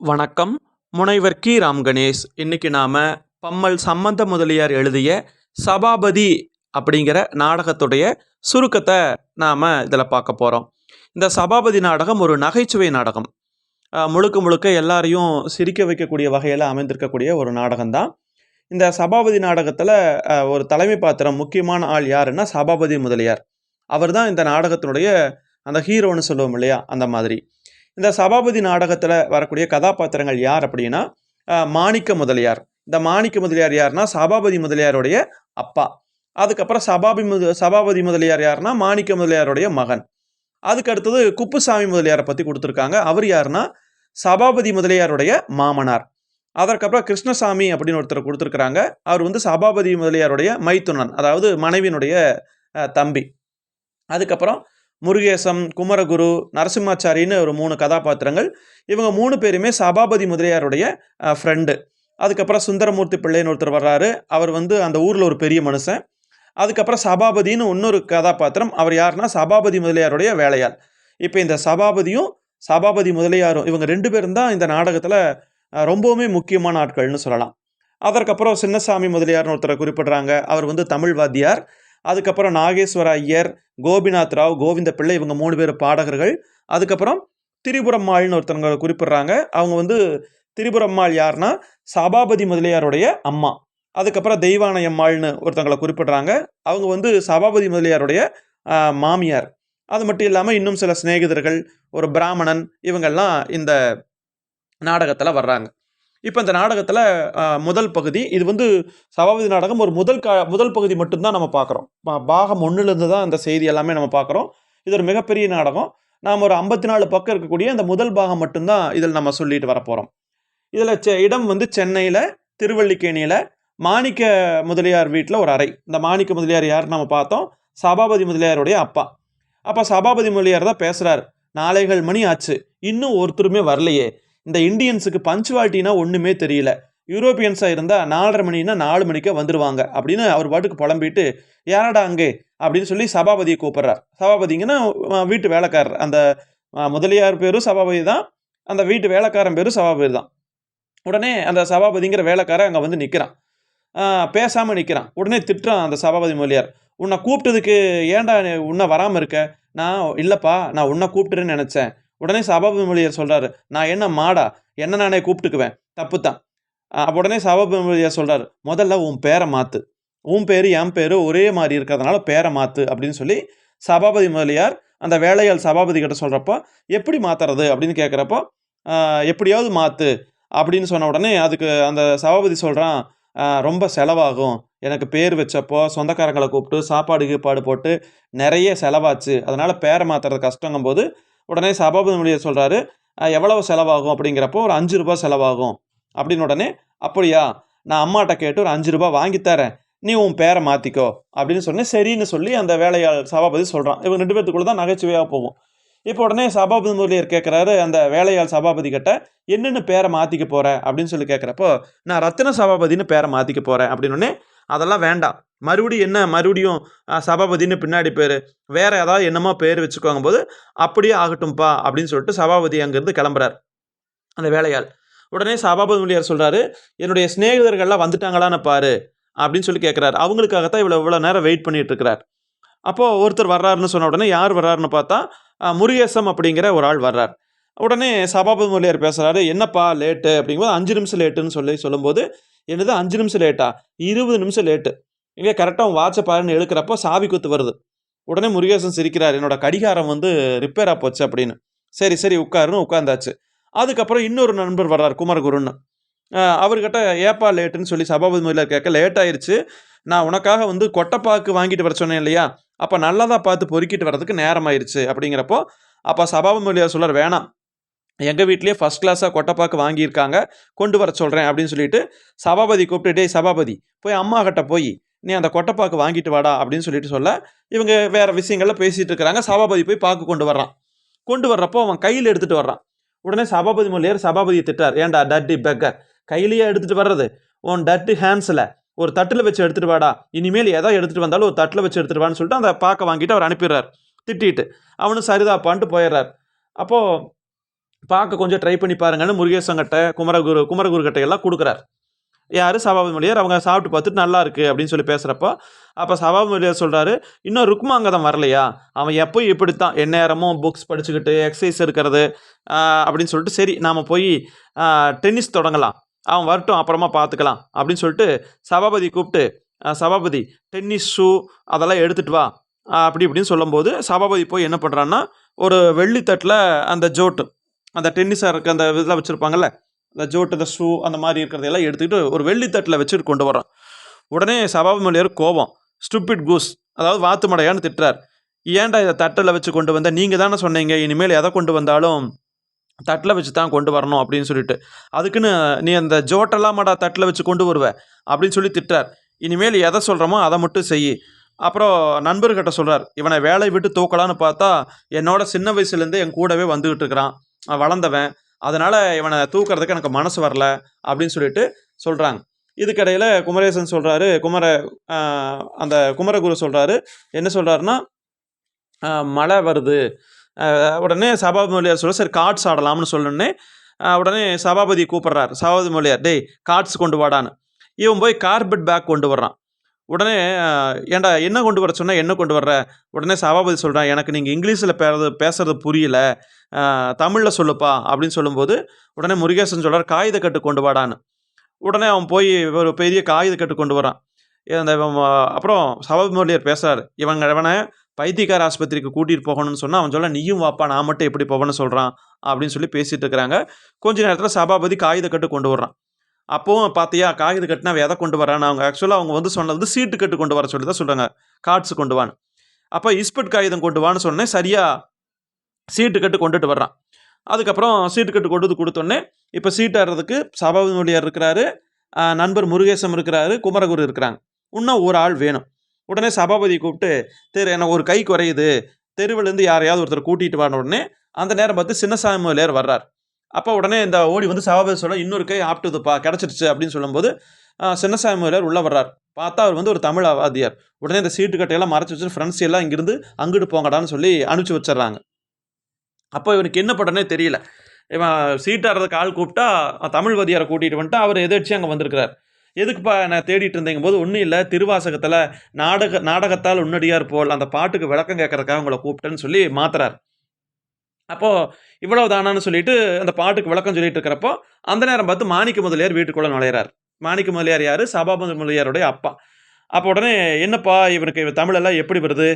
வணக்கம். முனைவர் கி. ராம் கணேஷ். இன்னைக்கு நாம் பம்மல் சம்பந்த முதலியார் எழுதிய சபாபதி அப்படிங்கிற நாடகத்துடைய சுருக்கத்தை நாம் இதில் பார்க்க போகிறோம் இந்த சபாபதி நாடகம் ஒரு நகைச்சுவை நாடகம். முழுக்க முழுக்க எல்லாரையும் சிரிக்க வைக்கக்கூடிய வகையில் அமைந்திருக்கக்கூடிய ஒரு நாடகம்தான். இந்த சபாபதி நாடகத்தில் ஒரு தலைமை பாத்திரம் முக்கியமான ஆள் யாருன்னா சபாபதி முதலியார். அவர் தான் இந்த நாடகத்தினுடைய அந்த ஹீரோன்னு சொல்லுவோம் இல்லையா? அந்த மாதிரி. இந்த சபாபதி நாடகத்தில் வரக்கூடிய கதாபாத்திரங்கள் யார் அப்படின்னா மாணிக்க முதலியார். இந்த மாணிக்க முதலியார் யாருன்னா சபாபதி முதலியாருடைய அப்பா. அதுக்கப்புறம் சபாபி முத சபாபதி முதலியார் யாருன்னா மாணிக்க முதலியாருடைய மகன். அதுக்கு அடுத்தது குப்புசாமி முதலியாரை பற்றி கொடுத்துருக்காங்க. அவர் யாருன்னா சபாபதி முதலியாருடைய மாமனார். அதற்கப்புறம் கிருஷ்ணசாமி அப்படின்னு ஒருத்தர் கொடுத்துருக்குறாங்க. அவர் வந்து சபாபதி முதலியாருடைய மைத்துனன் அதாவது மனைவியினுடைய தம்பி. அதுக்கப்புறம் முருகேசம் குமரகுரு நரசிம்மாச்சாரின்னு ஒரு மூணு கதாபாத்திரங்கள். இவங்க மூணு பேருமே சபாபதி முதலியாருடைய ஃப்ரெண்டு அதுக்கப்புறம் சுந்தரமூர்த்தி பிள்ளைன்னு ஒருத்தர் வர்றாரு. அவர் வந்து அந்த ஊரில் ஒரு பெரிய மனுஷன். அதுக்கப்புறம் சபாபதின்னு இன்னொரு கதாபாத்திரம். அவர் யாருன்னா சபாபதி முதலியாருடைய வேலையாள். இப்போ இந்த சபாபதியும் சபாபதி முதலியாரும் இவங்க ரெண்டு பேரும் தான் இந்த நாடகத்தில் ரொம்பவுமே முக்கியமான ஆட்கள்னு சொல்லலாம். அதற்கப்புறம் சின்னசாமி முதலியார்னு ஒருத்தரை குறிப்பிடுறாங்க. அவர் வந்து தமிழ் வாத்தியார். அதுக்கப்புறம் நாகேஸ்வர ஐயர் கோபிநாத் ராவ் கோவிந்த பிள்ளை இவங்க மூணு பேர் பாடகர்கள். அதுக்கப்புறம் திரிபுரம்மாள்னு ஒருத்தவங்க குறிப்பிடுறாங்க. அவங்க வந்து திரிபுரம்மாள் யாருன்னா சபாபதி முதலியாருடைய அம்மா. அதுக்கப்புறம் தெய்வானயம்மாள்னு ஒருத்தவங்களை குறிப்பிடுறாங்க. அவங்க வந்து சபாபதி முதலியாருடைய மாமியார். அது மட்டும் இல்லாமல் இன்னும் சில சிநேகிதர்கள் ஒரு பிராமணன் இவங்கெல்லாம் இந்த நாடகத்தில் வர்றாங்க. இப்போ இந்த நாடகத்தில் முதல் பகுதி இது வந்து சபாபதி நாடகம் ஒரு முதல் கா முதல் பகுதி மட்டும்தான் நம்ம பார்க்குறோம் பாகம் ஒன்றுலேருந்து தான் இந்த செய்தி எல்லாமே நம்ம பார்க்குறோம் இது ஒரு மிகப்பெரிய நாடகம். நாம் ஒரு ஐம்பத்தி நாலு பக்கம் இருக்கக்கூடிய இந்த முதல் பாகம் மட்டும்தான் இதில் நம்ம சொல்லிட்டு வரப்போகிறோம் இதில் செ இடம் வந்து சென்னையில் திருவல்லிக்கேணியில் மாணிக்க முதலியார் வீட்டில் ஒரு அறை. இந்த மாணிக்க முதலியார் யார் நம்ம பார்த்தோம். சபாபதி முதலியாருடைய அப்பா. அப்போ சபாபதி முதலியார் தான் பேசுகிறார் நாளைகள் மணி ஆச்சு. இன்னும் ஒருத்தருமே வரலையே. இந்த இந்தியன்ஸுக்கு பஞ்சுவாலிட்டினா ஒன்றுமே தெரியல. யூரோப்பியன்ஸாக இருந்தால் நாலரை மணினா நாலு மணிக்கே வந்துடுவாங்க அப்படின்னு அவர் பாட்டுக்கு புலம்பிட்டு யாரடா அங்கே? அப்படின்னு சொல்லி சபாபதியை கூப்பிட்றார். சபாபதிங்கன்னா வீட்டு வேலைக்காரர். அந்த முதலியார் பேரும் சபாபதி தான். அந்த வீட்டு வேலைக்காரன் பேரும் சபாபதி தான். உடனே அந்த சபாபதிங்கிற வேலைக்காரன் அங்கே வந்து நிற்கிறான் பேசாமல் நிற்கிறான் உடனே திட்டுறான் அந்த சபாபதி முதலியார். உன்னை கூப்பிட்டதுக்கு ஏன்டா உன்னை வராமல் இருக்க? நான் இல்லைப்பா நான் உன்னை கூப்பிட்டுறேன்னு நினச்சேன். உடனே சபாபதி மொழியர் சொல்கிறாரு நான் என்ன மாடா? என்ன நானே கூப்பிட்டுக்குவேன்? தப்பு தான் உடனே சபாபதி மொழியர் சொல்கிறாரு முதல்ல உன் பேரை மாற்று உன் பேர் என் பேர் ஒரே மாதிரி இருக்கிறதுனால பேரை மாற்று அப்படின்னு சொல்லி சபாபதி முதலியார் அந்த வேலையால் சபாபதி கிட்ட சொல்கிறப்போ எப்படி மாற்றுறது அப்படின்னு கேட்குறப்போ எப்படியாவது மாற்று அப்படின்னு சொன்ன உடனே அதுக்கு அந்த சபாபதி சொல்கிறான் ரொம்ப செலவாகும். எனக்கு பேர் வச்சப்போ சொந்தக்காரங்களை கூப்பிட்டு சாப்பாடு கீப்பாடு போட்டு நிறைய செலவாச்சு. அதனால் பேரை மாற்றுறது கஷ்டங்கும்போது உடனே சபாபதி சொல்கிறாரு எவ்வளவு செலவாகும்? அப்படிங்கிறப்போ ஒரு அஞ்சு ரூபாய் செலவாகும். அப்படின்னு உடனே அப்படியா நான் அம்மாட்ட கேட்டு ஒரு அஞ்சு ரூபாய் வாங்கித்தரேன் நீ உன் பேரை மாற்றிக்கோ அப்படின்னு சொன்னேன் சரின்னு சொல்லி அந்த வேலையாள் சபாபதி சொல்கிறான் இவங்க ரெண்டு பேர்த்துக்குள்ள தான் நகைச்சுவையாக போகும். இப்போ உடனே சபாபதி முதலியர் கேட்குறாரு அந்த வேலையாள் சபாபதி கிட்ட என்னென்னு பேரை மாற்றிக்க போகிற அப்படின்னு சொல்லி கேட்குறப்போ நான் ரத்தின சபாபதின்னு பேரை மாற்றிக்க போகிறேன் அப்படின்னு உடனே அதெல்லாம் வேண்டாம். மறுபடியும் என்ன? மறுபடியும் சபாபதினு சபாபதின்னு பின்னாடி பேர். வேற ஏதாவது என்னமோ பேர் வச்சுக்கோங்க போது அப்படியே ஆகட்டும்ப்பா அப்படின்னு சொல்லிட்டு சபாபதி அங்கேருந்து கிளம்புறார். அந்த வேலையாள். உடனே சபாபதி மொழியார் சொல்கிறாரு என்னுடைய சிநேகிதர்கள்லாம் வந்துட்டாங்களான்னு பாரு அப்படின்னு சொல்லி கேட்குறாரு அவங்களுக்காகத்தான் இவ்வளோ இவ்வளோ நேரம் வெயிட் பண்ணிட்டு இருக்கிறார். அப்போது ஒருத்தர் வர்றாருன்னு சொன்ன உடனே யார் வர்றாருன்னு பார்த்தா முருகேசம் அப்படிங்கிற ஒரு ஆள் வர்றார். உடனே சபாபதி மொழியார் பேசுகிறாரு என்னப்பா லேட்டு அப்படிங்கும்போது அஞ்சு நிமிஷம் லேட்டுன்னு சொல்லி சொல்லும்போது என்னது அஞ்சு நிமிஷம் லேட்டா இருபது நிமிஷம் லேட்டு இங்கே கரெக்டாக வாட்சை பாருன்னு எடுக்கிறப்போ சாவி குத்து வருது. உடனே முருகேசன் சிரிக்கிறார் என்னோட கடிகாரம் வந்து ரிப்பேராக போச்சு அப்படின்னு. சரி சரி உட்காருன்னு உட்காந்தாச்சு அதுக்கப்புறம் இன்னொரு நண்பர் வர்றார் குமரகுருன்னு. அவர்கிட்ட ஏப்பா லேட்டுன்னு சொல்லி சபாபதி முதலியார் கேட்க லேட் ஆயிடுச்சு நான் உனக்காக வந்து கொட்டைப்பாக்கு வாங்கிட்டு வர சொன்னேன் இல்லையா? அப்போ நல்லதாக பார்த்து பொறுக்கிட்டு வர்றதுக்கு நேரம் ஆயிடுச்சு அப்படிங்கிறப்போ அப்போ சபாபதி முதலியார் சொல்றார் வேணாம். எங்கள் வீட்லேயே ஃபஸ்ட் கிளாஸாக கொட்டப்பாக்கு வாங்கியிருக்காங்க. கொண்டு வர சொல்கிறேன் அப்படின்னு சொல்லிட்டு சபாபதி கூப்பிட்டு டேய் சபாபதி போய் அம்மா கிட்ட போய் நீ அந்த கொட்டப்பாக்கு வாங்கிட்டு வாடா அப்படின்னு சொல்லிட்டு சொல்ல இவங்க வேறு விஷயங்கள்ல பேசிகிட்டு இருக்கிறாங்க. சபாபதி போய் பாக்கு கொண்டு வர்றான். கொண்டு வர்றப்போ அவன் கையில் எடுத்துகிட்டு வர்றான். உடனே சபாபதி மொழியார் சபாபதியை திட்டார் ஏன்டா டட்டி பெக்கர் கையிலேயே எடுத்துகிட்டு வர்றது? உன் டட்டு ஹேண்ட்ஸில் ஒரு தட்டில் வச்சு எடுத்துட்டு வாடா. இனிமேல் எதாவது எடுத்துகிட்டு வந்தாலும் ஒரு தட்டில் வச்சு எடுத்துட்டு வான்னு சொல்லிட்டு அந்த பாக்கை வாங்கிட்டு அவர் அனுப்பிடுறார். திட்டிட்டு அவனும் சரிதாப்பான்ட்டு போயிடுறார். அப்போது பார்க்க கொஞ்சம் ட்ரை பண்ணி பாருங்கன்னு முருகேசங்கிட்ட குமரகுரு குமரகுரு எல்லாம் கொடுக்குறார். யார்? சபாபதி மொழியார் அவங்க சாப்பிட்டு பார்த்துட்டு நல்லா இருக்குது அப்படின்னு சொல்லி பேசுகிறப்போ அப்போ சபாபதி மொழியார் சொல்கிறாரு இன்னும் ருக்மாங்கதம் வரலையா? அவன் எப்போயும் இப்படித்தான். எந்நேரமும் புக்ஸ் படிச்சுக்கிட்டு எக்ஸசைஸ் இருக்கிறது அப்படின்னு சொல்லிட்டு சரி நாம் போய் டென்னிஸ் தொடங்கலாம். அவன் வரட்டும் அப்புறமா பார்த்துக்கலாம். அப்படின்னு சொல்லிட்டு சபாபதி கூப்பிட்டு சபாபதி டென்னிஸ் ஷூ அதெல்லாம் எடுத்துகிட்டு வா. அப்படி இப்படின்னு சொல்லும்போது சபாபதி போய் என்ன பண்ணுறான்னா ஒரு வெள்ளித்தட்டில் அந்த ஜோட்டு அந்த டென்னிஸாக இருக்க அந்த இதெல்லாம் வச்சுருப்பாங்கல்ல இந்த ஜோட்டு இந்த ஷூ அந்த மாதிரி இருக்கிறதெல்லாம் எடுத்துக்கிட்டு ஒரு வெள்ளித்தட்டில் வச்சுட்டு கொண்டு வரோம் உடனே சபாபதி கோபம். ஸ்டூபிட் கூஸ் அதாவது வாத்து மடையான்னு திட்டுறார். ஏன்டா இதை தட்டில் வச்சு கொண்டு வந்த? நீங்கள் தானே சொன்னீங்க இனிமேல் எதை கொண்டு வந்தாலும் தட்டில் வச்சு தான் கொண்டு வரணும் அப்படின்னு சொல்லிட்டு. அதுக்குன்னு நீ அந்த ஜோட்டெல்லாம் மாடா தட்டில் வச்சு கொண்டு வருவ அப்படின்னு சொல்லி திட்டார் இனிமேல் எதை சொல்கிறோமோ அதை மட்டும் செய். அப்புறம் நண்பர்கிட்ட சொல்கிறார் இவனை வேலையை விட்டு தூக்கலான்னு பார்த்தா என்னோட சின்ன வயசுலேருந்து என் கூடவே வந்துக்கிட்டு இருக்கிறான். வளர்ந்தவன் அதனால் இவனை தூக்குறதுக்கு எனக்கு மனசு வரல அப்படின்னு சொல்லிட்டு சொல்கிறாங்க இதுக்கடையில் குமரேசன் சொல்கிறாரு குமர அந்த குமரகுரு சொல்கிறாரு என்ன சொல்கிறாருன்னா மழை வருது. உடனே சபாபதி மொழியார் சொல்ல சரி கார்ட்ஸ் ஆடலாம்னு சொல்லணுன்னே உடனே சபாபதி கூப்பிட்றாரு. சபாபதி மொழியார் டேய் கார்ட்ஸ் கொண்டு வாடான்னு. இவன் போய் கார்பெட் பேக் கொண்டு வர்றான். உடனே ஏண்டா ஏன்டா என்ன கொண்டு வர சொன்னால் என்ன கொண்டு வர்ற? உடனே சபாபதி சொல்கிறான் எனக்கு நீங்கள் இங்கிலீஷில் பேசுறது பேசுறது புரியல. தமிழில் சொல்லுப்பா. அப்படின்னு சொல்லும்போது உடனே முருகேசன் சொல்கிறார் காகித கட்டு கொண்டு வாடான்னு. உடனே அவன் போய் ஒரு பெரிய காகித கட்டு கொண்டு வரான். அந்த இவன் அப்புறம் சபாபதி மொழியார் பேசுறாரு இவங்க இவனை பைத்தியக்கார ஆஸ்பத்திரிக்கு கூட்டிகிட்டு போகணும்னு சொன்னால் அவன் சொல்ல நீயும் வாப்பா நான் மட்டும் எப்படி போவேன்னு சொல்கிறான் அப்படின்னு சொல்லி பேசிகிட்டு இருக்கிறாங்க. கொஞ்ச நேரத்தில் சபாபதி காகித கட்டு கொண்டு வர்றான். அப்போவும் பார்த்தியா காகித கட்டினா எதை கொண்டு வரான்னு அவங்க ஆக்சுவலாக அவங்க வந்து சொன்னது வந்து சீட்டு கட்டு கொண்டு வர சொல்லி தான் சொல்கிறாங்க கார்ட்ஸ் கொண்டு வான்னு. அப்போ இஸ்பெட் காகிதம் கொண்டு வான்னு சொன்னேன் சரியாக சீட்டு கட்டு கொண்டுட்டு வர்றான். அதுக்கப்புறம் சீட்டு கட்டு கொண்டு வந்து கொடுத்தோன்னே இப்போ சீட்டு ஆடுறதுக்கு சபாபதி இருக்கிறாரு நண்பர் முருகேசம் இருக்கிறாரு குமரகுரு இருக்கிறாங்க. இன்னும் ஒரு ஆள் வேணும். உடனே சபாபதி கூப்பிட்டு தெரு எனக்கு ஒரு கை குறையுது. தெருவிலேருந்து யாரையாவது ஒருத்தர் கூட்டிகிட்டு வான உடனே அந்த நேரம் பார்த்து சின்னசாமி மொழியார் வர்றார். அப்போ உடனே இந்த ஓடி வந்து சபாபதி இன்னொரு கை ஆப்டுதுப்பா கிடச்சிருச்சு அப்படின்னு சொல்லும்போது ஆஹ் உள்ளே வர்றார். பார்த்தா அவர் வந்து ஒரு தமிழ் வாத்தியார் உடனே இந்த சீட்டு கட்டையெல்லாம் மறைச்சி வச்சு ஃப்ரெண்ட்ஸ் எல்லாம் இங்கிருந்து அங்கிட்டு போங்கடான்னு சொல்லி அனுப்பிச்சி வச்சிடுறாங்க. அப்போ இவனுக்கு என்ன பண்ணனே தெரியல. இவன் சீட்டாடுறதுக்கு ஆள் கூப்பிட்டா தமிழ் வதியாரை கூட்டிகிட்டு வந்துட்டு அவர் எதிர்த்து அங்கே வந்திருக்கிறார். எதுக்குப்பா நான் தேடிட்டு இருந்தேங்க போது ஒன்றும் இல்லை திருவாசகத்தில் நாடக நாடகத்தால் உன்னடியார் போல் அந்த பாட்டுக்கு விளக்கம் கேட்கறதுக்காக உங்களை கூப்பிட்டேன்னு சொல்லி மாத்துறார். அப்போது இவ்வளவு தானான்னு சொல்லிட்டு அந்த பாட்டுக்கு விளக்கம் சொல்லிட்டு இருக்கிறப்போ அந்த நேரம் பார்த்து மாணிக்க முதலியார் வீட்டுக்குள்ளே நுழையிறார். மாணிக்க முதலியார் யார்? சபாபந்த முதலியாருடைய அப்பா. அப்போ உடனே என்னப்பா இவனுக்கு இவன் தமிழெல்லாம் எப்படி வருது?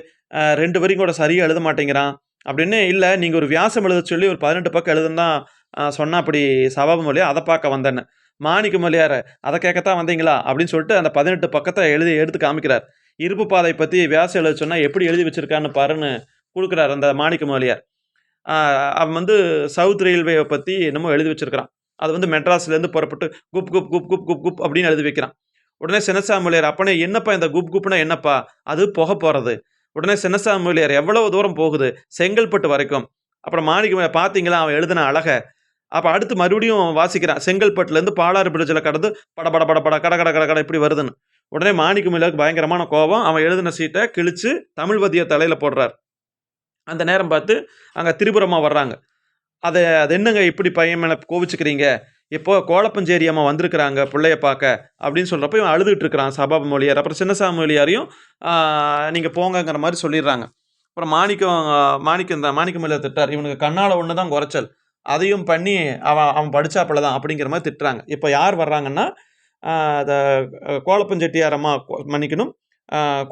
ரெண்டு வரையும் கூட சரியாக எழுத மாட்டேங்கிறான். அப்படின்னு இல்லை நீங்கள் ஒரு வியாசம் எழுத சொல்லி ஒரு பதினெட்டு பக்கம் எழுதுன்னா சொன்னால் அப்படி சபாபதி மொழியா அதை பார்க்க வந்தேன்னு. மாணிக்க மொழியார் அதை கேட்கத்தான் வந்தீங்களா? அப்படின்னு சொல்லிட்டு அந்த பதினெட்டு பக்கத்தை எழுதி எடுத்து காமிக்கிறார். இருப்பு பாதை பற்றி வியாசம் எழுத சொன்னால் எப்படி எழுதி வச்சுருக்கான்னு பாருன்னு கொடுக்குறாரு அந்த மாணிக்க மொழியார் அவன் வந்து சவுத் ரயில்வேயை பற்றி என்னமோ எழுதி வச்சிருக்கிறான். அது வந்து மெட்ராஸ்லேருந்து புறப்பட்டு குப் குப் குப் குப் குப் குப் அப்படின்னு எழுதி வைக்கிறான். உடனே சின்னசாமியார் அப்பனே என்னப்பா இந்த குப் குப்னா என்னப்பா? அது புகை போகிறது உடனே சின்னசாமியார் எவ்வளோ தூரம் போகுது? செங்கல்பட்டு வரைக்கும். அப்புறம் மாணிக்க பார்த்தீங்களா அவன் எழுதின அழக. அப்போ அடுத்து மறுபடியும் வாசிக்கிறான் செங்கல்பட்டுலேருந்து பாலாறு பிரிட்ஜில் கடந்து பட பட பட பட கட கட கட கட இப்படி வருதுன்னு. உடனே மாணிக்க மில்லருக்கு பயங்கரமான கோபம். அவன் எழுதின சீட்டை கிழிச்சு தமிழ் வதிய தலையில் போடுறார். அந்த நேரம் பார்த்து அங்கே திரிபுரமாக வர்றாங்க. அதை அது என்னங்க இப்படி பையன் மேலே கோவிச்சுக்கிறீங்க? இப்போ கோலப்பஞ்சேரி அம்மா வந்திருக்கிறாங்க பிள்ளைய பார்க்க அப்படின்னு சொல்கிறப்ப இவன் அழுதுகிட்டு இருக்கிறான் சபா மொழியார். அப்புறம் சின்னசாமி மொழியாரையும் நீங்கள் போங்கங்கிற மாதிரி சொல்லிடுறாங்க. அப்புறம் மாணிக்கம் மாணிக்கம் தான் மாணிக்க மொழியார் திட்டார். இவனுக்கு கண்ணால் ஒன்று தான் குறைச்சல். அதையும் பண்ணி அவன் அவன் படிச்சாப்புல தான் அப்படிங்கிற மாதிரி திட்டுறாங்க. இப்போ யார் வர்றாங்கன்னா அந்த கோலப்பஞ்செட்டியார் அம்மா மன்னிக்கணும். ஆஹ்,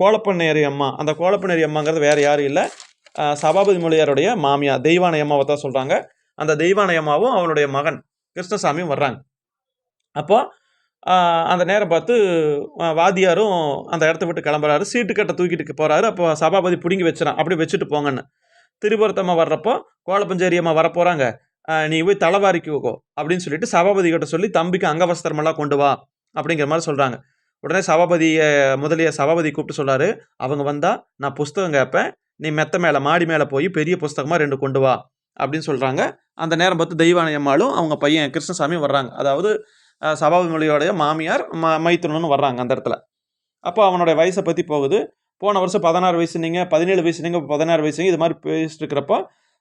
அம்மா. அந்த கோலப்பநேரி அம்மாங்கிறது வேறு யாரும் இல்லை. சபாபதி மொழியாருடைய மாமியார் தெய்வானயம்மாவை தான் சொல்கிறாங்க அந்த தெய்வானயம்மாவும் அவனுடைய மகன் கிருஷ்ணசாமியும் வர்றாங்க. அப்போ அந்த நேரம் பார்த்து வாதியாரும் வாத்தியாரும் அந்த இடத்த விட்டு கிளம்புறாரு. சீட்டு கட்டை தூக்கிட்டு போகிறாரு அப்போ சபாபதி பிடுங்கி வச்சிடான் அப்படி வச்சுட்டு போங்கன்னு. திருபுரத்தம்மா வர்றப்போ கோலப்பஞ்சேரி அம்மா வரப்போகிறாங்க நீ போய் தலைவாரிக்கு வைக்கோ அப்படின்னு சொல்லிட்டு சபாபதி கிட்ட சொல்லி தம்பிக்கு அங்கவஸ்திரமெல்லாம் கொண்டு வா அப்படிங்கிற மாதிரி சொல்கிறாங்க உடனே சபாபதியை முதலிய சபாபதி கூப்பிட்டு சொல்கிறாரு அவங்க வந்தால் நான் புஸ்தகம் கேட்பேன் நீ மெத்த மேலே மாடி மேலே போய் பெரிய புஸ்தகமாக ரெண்டு கொண்டு வா அப்படின்னு சொல்கிறாங்க அந்த நேரம் பார்த்து தெய்வானையம்மாளும் அவங்க பையன் கிருஷ்ணசாமி வர்றாங்க. அதாவது அஹ், மாமியார் ம மைத்துனன்னு வர்றாங்க அந்த இடத்துல. அப்போ அவனோட வயசை பற்றி போகுது. போன வருஷம் பதினாறு வயசு நீங்கள் பதினேழு வயசு நீங்கள் பதினாறு வயசு இது மாதிரி பேசிட்டு இருக்கிறப்போ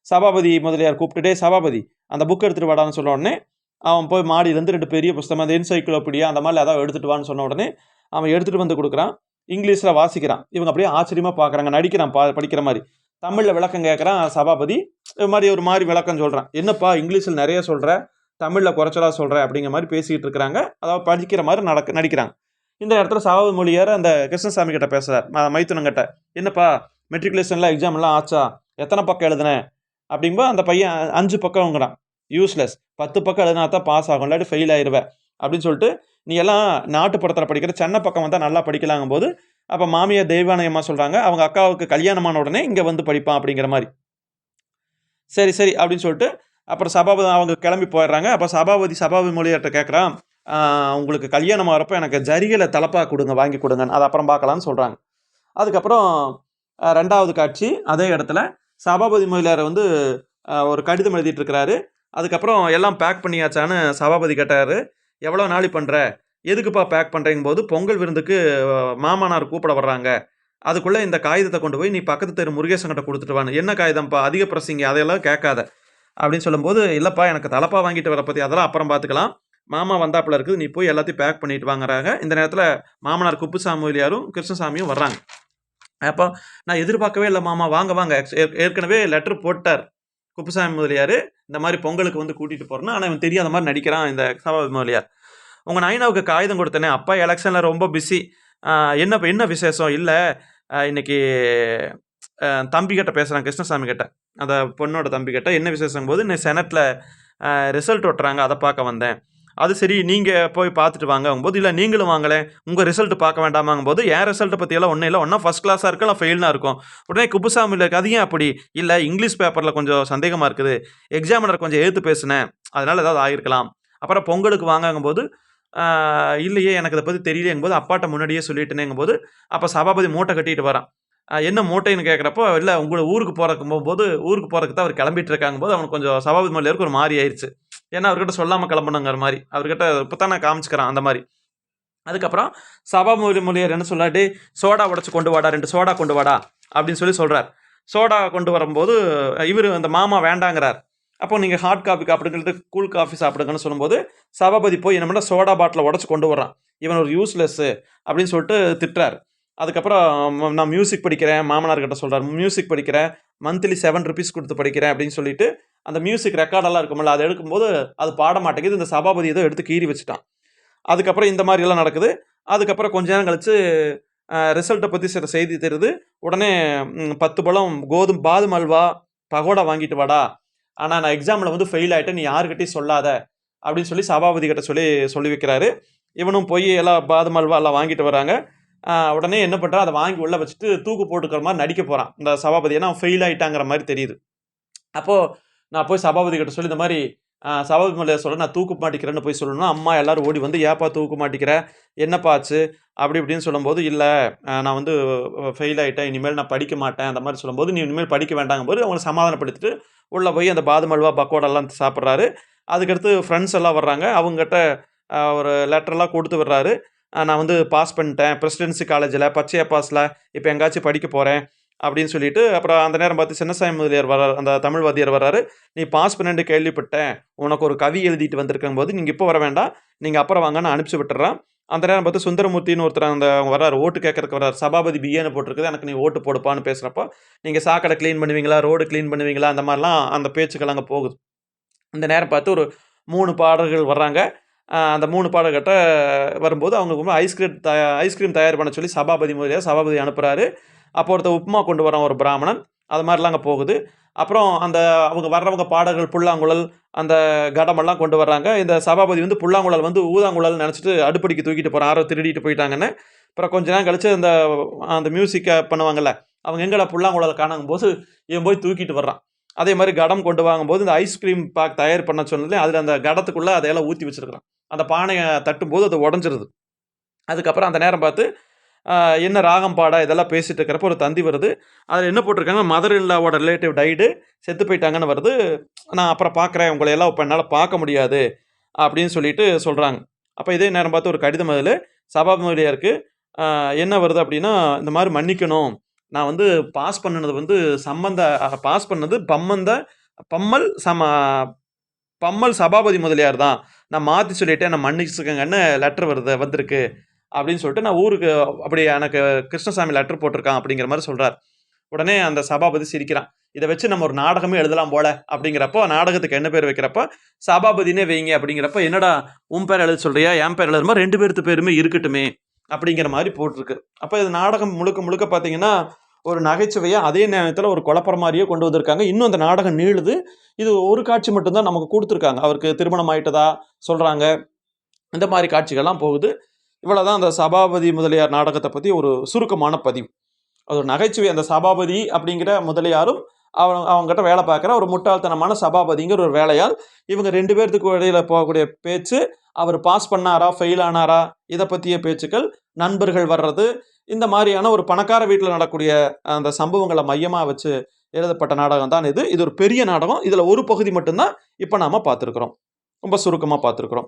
சபாபதி முதலியார் கூப்பிட்டுட்டே சபாபதி அந்த புக் எடுத்துகிட்டு வாடான்னு சொன்ன உடனே அவன் போய் மாடியிலேருந்து ரெண்டு பெரிய புஸ்தகம் அந்த என்சைக்ளோபீடியா அந்த மாதிரி ஏதாவது எடுத்துகிட்டு வான்னு சொன்ன உடனே அவன் எடுத்துகிட்டு வந்து கொடுக்குறான். இங்கிலீஷில் வாசிக்கிறான். இவங்க அப்படியே ஆச்சரியமாக பார்க்குறாங்க. நடிக்கிறான் பா படிக்கிற மாதிரி. தமிழில் விளக்கம் கேட்குறான் சபாபதி. இது மாதிரி ஒரு மாதிரி விளக்கம் சொல்கிறான் என்னப்பா இங்கிலீஷில் நிறைய சொல்கிற தமிழில் குறைச்சலாக சொல்கிற அப்படிங்கிற மாதிரி பேசிக்கிட்டு இருக்கிறாங்க. அதாவது படிக்கிற மாதிரி நடக்க நடிக்கிறாங்க. இந்த இடத்துல சபாபதி மொழியார் அந்த கிருஷ்ணசாமி கிட்ட பேசுகிறார் மைத்துனங்கிட்ட என்னப்பா மெட்ரிகுலேஷனில் எக்ஸாம்லாம் ஆச்சா? எத்தனை பக்கம் எழுதுனேன் அப்படிங்கும்போது அந்த பையன் அஞ்சு அஞ்சு பக்கம்ங்கிறான் யூஸ்லெஸ் பத்து பக்கம் எழுதினா தான் பாஸ் ஆகும் இல்லாட்டி ஃபெயில் ஆயிடுவேன் அப்படின்னு சொல்லிட்டு நீ எல்லாம் நாட்டுப்புறத்தில் படிக்கிற சென்னை பக்கம் வந்தால் நல்லா படிக்கலாங்கும் போது அப்போ மாமியார் தெய்வானயமாக சொல்கிறாங்க அவங்க அக்காவுக்கு கல்யாணமான உடனே இங்கே வந்து படிப்பான் அப்படிங்கிற மாதிரி. சரி சரி அப்படின்னு சொல்லிட்டு அப்புறம் சபாபதி அவங்க கிளம்பி போயிடுறாங்க. அப்போ சபாபதி சபாபதி மொழியார்கிட்ட கேட்குறான் உங்களுக்கு கல்யாணம் ஆகிறப்ப எனக்கு ஜரிகளை தலப்பாக கொடுங்க வாங்கி கொடுங்கன்னு. அது அப்புறம் பார்க்கலான்னு சொல்கிறாங்க அதுக்கப்புறம் ரெண்டாவது காட்சி அதே இடத்துல சபாபதி மொழியார் வந்து ஒரு கடிதம் எழுதிட்டு இருக்கிறாரு. அதுக்கப்புறம் எல்லாம் பேக் பண்ணியாச்சான்னு சபாபதி கேட்டார். எவ்வளோ நாளி பண்ணுற எதுக்குப்பா பேக் பண்ணுறேங்க போது பொங்கல் விருந்துக்கு மாமனார் கூப்பிட வர்றாங்க. அதுக்குள்ளே இந்த காகிதத்தை கொண்டு போய் நீ பக்கத்து தெரு முருகேசங்கிட்ட கொடுத்துட்டு வான்னு என்ன காகிதம்ப்பா? அதிக பிரசிங்க அதையெல்லாம் கேட்காத. அப்படின்னு சொல்லும்போது இல்லைப்பா எனக்கு தலைப்பா வாங்கிட்டு வர பற்றி அதெல்லாம் அப்புறம் பார்த்துக்கலாம். மாமா வந்தாப்புல இருக்குது. நீ போய் எல்லாத்தையும் பேக் பண்ணிட்டு வாங்குறாங்க. இந்த நேரத்தில் மாமனார் குப்புசாமியாரும் கிருஷ்ணசாமியும் வர்றாங்க. அப்போ நான் எதிர்பார்க்கவே இல்லை மாமா. வாங்க வாங்க. ஏற்கனவே லெட்டர் போட்டார். குப்புசாமி முதலியார் இந்த மாதிரி பொங்கலுக்கு வந்து கூட்டிகிட்டு போகிறேன்னு ஆனால் இவன் தெரியாத மாதிரி நடிக்கிறான் இந்த சபாபதி முதலியார். உங்கள் நைனாவுக்கு காகிதம் கொடுத்தனே அப்பா எலெக்ஷனில் ரொம்ப பிஸி என்ன என்ன விசேஷம்? இல்லை இன்னைக்கு தம்பி கிட்ட பேசுகிறேன் கிருஷ்ணசாமி கிட்ட. அந்த பொண்ணோட தம்பி கிட்ட என்ன விசேஷம் போது இன்னைக்கு செனட்டில் ரிசல்ட் ஒட்டுறாங்க அதை பார்க்க வந்தேன். அது சரி நீங்கள் போய் பார்த்துட்டு வாங்கும்போது இல்லை நீங்களும் வாங்கலை உங்கள் ரிசல்ட் பார்க்க வேண்டாமாங்கும்போது என் ரிசல்ட்டை பற்றியெல்லாம் ஒன்றும் இல்லை ஒன்றா ஃபஸ்ட் கிளாஸாக இருக்கு இல்லை ஃபெயில்னா இருக்கும். உடனே குப்புசாமி இருக்கு அது ஏன் அப்படி? இல்லை இங்கிலீஷ் பேப்பரில் கொஞ்சம் சந்தேகமாக இருக்குது. எக்ஸாமினர் கொஞ்சம் எழுத்து பேசினேன். அதனால் ஏதாவது ஆகிருக்கலாம் அப்புறம் பொங்கலுக்கு வாங்கும்போது இல்லையே எனக்கு இதை பற்றி தெரியலேங்கும்போது அப்பாட்ட முன்னாடியே சொல்லிட்டேனேங்கும்போது அப்போ சபாபதி மூட்டை கட்டிட்டு வரான். என்ன மூட்டைன்னு கேட்குறப்போ இல்லை உங்களை ஊருக்கு போகிறக்கும் போகும்போது ஊருக்கு போகிறதுக்கு தான் அவர் கிளம்பிட்டு இருக்காங்க போது அவனுக்கு கொஞ்சம் சபாபதி மொழியருக்கு ஒரு மாதிரி ஆயிடுச்சு ஏன்னா அவர்கிட்ட சொல்லாமல் கிளம்பணுங்கிற மாதிரி. அவர்கிட்ட இப்போ தான் நான் காமிச்சுக்கிறேன் அந்த மாதிரி. அதுக்கப்புறம் சபா மொழி என்ன சொல்லாட்டி சோடா உடச்சி கொண்டு வாடா ரெண்டு சோடா கொண்டு வாடா அப்படின்னு சொல்லி சொல்கிறார் சோடா கொண்டு வரும்போது இவர் அந்த மாமா வேண்டாங்கிறார். அப்போ நீங்கள் ஹாட் காஃபி சாப்பிடுங்கிறது கூல் காஃபி சாப்பிடுங்கன்னு சொல்லும்போது சபாபதி போய் என்ன சோடா பாட்டிலை உடச்சி கொண்டு வர்றான். இவன் ஒரு யூஸ்லெஸ்ஸு அப்படின்னு சொல்லிட்டு திட்டுறார். அதுக்கப்புறம் நான் மியூசிக் படிக்கிறேன் மாமனார்கிட்ட சொல்கிறார் மியூசிக் படிக்கிறேன் மந்த்லி செவன் ருபீஸ் கொடுத்து படிக்கிறேன் அப்படின்னு சொல்லிட்டு அந்த மியூசிக் ரெக்கார்டெல்லாம் இருக்கும்ல அதை எடுக்கும்போது அது பாட மாட்டேங்குது. இந்த சபாபதி ஏதோ எடுத்து கீறி வச்சுட்டான். அதுக்கப்புறம் இந்த மாதிரி எல்லாம் நடக்குது. அதுக்கப்புறம் கொஞ்ச நேரம் கழித்து ரிசல்ட்டை பற்றி சில செய்தி தெரியுது. உடனே பத்து பழம் கோதும் பாதும் அல்வா பகோடா வாங்கிட்டு வாடா. ஆனால் நான் எக்ஸாமில் வந்து ஃபெயில் ஆகிட்டேன் நீ யாருக்கிட்டையும் சொல்லாத. அப்படின்னு சொல்லி சபாபதி கிட்ட சொல்லி சொல்லி வைக்கிறாரு. இவனும் போய் எல்லாம் பாதும் அல்வா எல்லாம் வாங்கிட்டு வராங்க. உடனே என்ன பண்ணுறான் அதை வாங்கி உள்ளே வச்சுட்டு தூக்கு போட்டுக்கிற மாதிரி நடிக்க போகிறான் இந்த சபாபதி. ஏன்னா ஃபெயில் ஆகிட்டாங்கிற மாதிரி தெரியுது. அப்போது நான் போய் சபாபதி கிட்ட சொல்லி இந்த மாதிரி சபாபதி மலையை சொல்ல நான் தூக்கு மாட்டிக்கிறேன்னு போய் சொல்லணும் அம்மா எல்லாரும் ஓடி வந்து ஏப்பா தூக்கு மாட்டிக்கிற? என்னப்பா ஆச்சு? அப்படி இப்படின்னு சொல்லும்போது இல்லை நான் வந்து ஃபெயில் ஆகிட்டேன் இனிமேல் நான் படிக்க மாட்டேன். அந்த மாதிரி சொல்லும்போது நீ இனிமேல் படிக்க வேண்டாங்கும் போது அவங்களை சமாதானப்படுத்திட்டு உள்ளே போய் அந்த பாதாம் அல்வா பக்கோடெல்லாம் சாப்பிட்றாரு. அதுக்கடுத்து ஃப்ரெண்ட்ஸ் எல்லாம் வர்றாங்க. அவங்ககிட்ட ஒரு லெட்டர்லாம் கொடுத்து விடுறாரு. நான் வந்து பாஸ் பண்ணிட்டேன். பிரசிடென்சி காலேஜில் பச்சையா பாஸில் இப்போ எங்காச்சும் படிக்க போகிறேன் அப்படின்னு சொல்லிட்டு அப்புறம் அந்த நேரம் பார்த்து சின்னசாமி முதலியார் வர்றாரு அந்த தமிழ் வாத்தியார் வர்றாரு. நீ பாஸ் பண்ணிட்டு கேள்விப்பட்டேன். உனக்கு ஒரு கவி எழுதிட்டு வந்திருக்கும் போது நீங்கள் இப்போ வர வேண்டாம். நீங்கள் அப்புறம் வாங்கன்னு அனுப்பிச்சி விட்டுறான். அந்த நேரம் பார்த்து சுந்தரமூர்த்தின்னு ஒருத்தர் அந்த அவங்க வர்றாரு ஓட்டு கேட்கறதுக்கு வர்றாரு. சபாபதி பிஏன்னு போட்டிருக்குது. எனக்கு நீ ஓட்டு போடுப்பான்னு பேசுகிறப்போ நீங்கள் சாக்கடை க்ளீன் பண்ணுவீங்களா? ரோடு க்ளீன் பண்ணுவீங்களா? அந்த மாதிரிலாம் அந்த பேச்சுக்கள் அங்கே போகுது. இந்த நேரம் பார்த்து ஒரு மூணு பாடல்கள் வர்றாங்க. அந்த மூணு பாடல்கிட்ட வரும்போது அவங்க ரொம்ப ஐஸ்கிரீம் தயா ஐஸ்கிரீம் தயார் பண்ண சொல்லி சபாபதி முதலியார் சபாபதி அனுப்புகிறாரு அப்போ ஒருத்தர் உப்புமா கொண்டு வரான் ஒரு பிராமணன். அது மாதிரிலாம் அங்கே போகுது. அப்புறம் அந்த அவங்க வர்றவங்க பாடல்கள் புல்லாங்குழல் அந்த கடமெல்லாம் கொண்டு வர்றாங்க. இந்த சபாபதி வந்து புல்லாங்குழல் வந்து ஊதாங்குழல் நினச்சிட்டு அடுப்படிக்கு தூக்கிட்டு போகிறான் யாரோ திருடிட்டு போயிட்டாங்கன்னு. அப்புறம் கொஞ்ச நேரம் கழிச்சு அந்த அந்த மியூசிக்கை பண்ணுவாங்கள்ல அவங்க எங்கடா புல்லாங்குழல் காணுங்கும் போது இவன் போய் தூக்கிட்டு வர்றான். அதே மாதிரி கடம் கொண்டு வாங்கும்போது இந்த ஐஸ்கிரீம் பாக் தயார் பண்ண சொன்னதுலே அதில் அந்த கடத்துக்குள்ளே அதையெல்லாம் ஊற்றி வச்சிருக்கிறான். அந்த பானையை தட்டும்போது அது உடஞ்சிருது. அதுக்கப்புறம் அந்த நேரம் பார்த்து என்ன ராகம் பாடா இதெல்லாம் பேசிகிட்டு இருக்கிறப்ப ஒரு தந்தி வருது. அதில் என்ன போட்டிருக்காங்க மதர் இல்லாவோட ரிலேட்டிவ் டைடு செத்து போயிட்டாங்கன்னு வருது. நான் அப்புறம் பார்க்குறேன் உங்களை எல்லாம் இப்போ என்னால் பார்க்க முடியாது அப்படின்னு சொல்லிட்டு சொல்கிறாங்க அப்போ இதே நேரம் பார்த்து ஒரு கடிதம் அதில் சபாபதியாருக்கு என்ன வருது அப்படின்னா இந்த மாதிரி மன்னிக்கணும். நான் வந்து பாஸ் பண்ணினது வந்து சம்பந்த பாஸ் பண்ணது பம்மந்த பம்மல் சம பம்மல் சபாபதி முதலியார் தான். நான் மாற்றி சொல்லிட்டேன் நான் மன்னிச்சுக்கங்கன்னு லெட்டர் வருது வந்திருக்கு. அப்படின்னு சொல்லிட்டு நான் ஊருக்கு அப்படி எனக்கு கிருஷ்ணசாமி லெட்டர் போட்டிருக்கான் அப்படிங்கிற மாதிரி சொல்கிறார் உடனே அந்த சபாபதி சிரிக்கிறான். இதை வச்சு நம்ம ஒரு நாடகமே எழுதலாம் போல அப்படிங்கிறப்போ நாடகத்துக்கு என்ன பேர் வைக்கிறப்போ சபாபதினே வைங்க அப்படிங்கிறப்ப என்னடா உன் பேர் எழுத சொல்கிறியா என் பேர் எழுதுமா ரெண்டு பேர்த்து பேருமே இருக்கட்டுமே அப்படிங்கிற மாதிரி போட்டிருக்கு. அப்போ இது நாடகம் முழுக்க முழுக்க பார்த்தீங்கன்னா ஒரு நகைச்சுவையாக அதே நேரத்தில் ஒரு குழப்பற மாதிரியே கொண்டு வந்திருக்காங்க. இன்னும் அந்த நாடகம் நீளுது. இது ஒரு காட்சி மட்டும்தான் நமக்கு கொடுத்துருக்காங்க. அவருக்கு திருமணம் ஆயிட்டதா சொல்கிறாங்க இந்த மாதிரி காட்சிகள்லாம் போகுது. இவ்வளோதான் அந்த சபாபதி முதலியார் நாடகத்தை பற்றி ஒரு சுருக்கமான பதிவு. அது ஒரு நகைச்சுவை. அந்த சபாபதி அப்படிங்கிற முதலியாரும் அவங்க அவங்ககிட்ட வேலை பார்க்குற ஒரு முட்டாள்தனமான சபாபதிங்கிற ஒரு வேலையால் இவங்க ரெண்டு பேர்த்துக்கு இடையில் போகக்கூடிய பேச்சு அவர் பாஸ் பண்ணாரா ஃபெயில் ஆனாரா இதை பற்றிய பேச்சுக்கள் நண்பர்கள் வர்றது இந்த மாதிரியான ஒரு பணக்கார வீட்டில் நடக்கூடிய அந்த சம்பவங்களை மையமாக வச்சு எழுதப்பட்ட நாடகம் தான் இது. இது ஒரு பெரிய நாடகம். இதில் ஒரு பகுதி மட்டும்தான் இப்போ நாம் பார்த்துருக்குறோம். ரொம்ப சுருக்கமாக பார்த்துருக்குறோம்.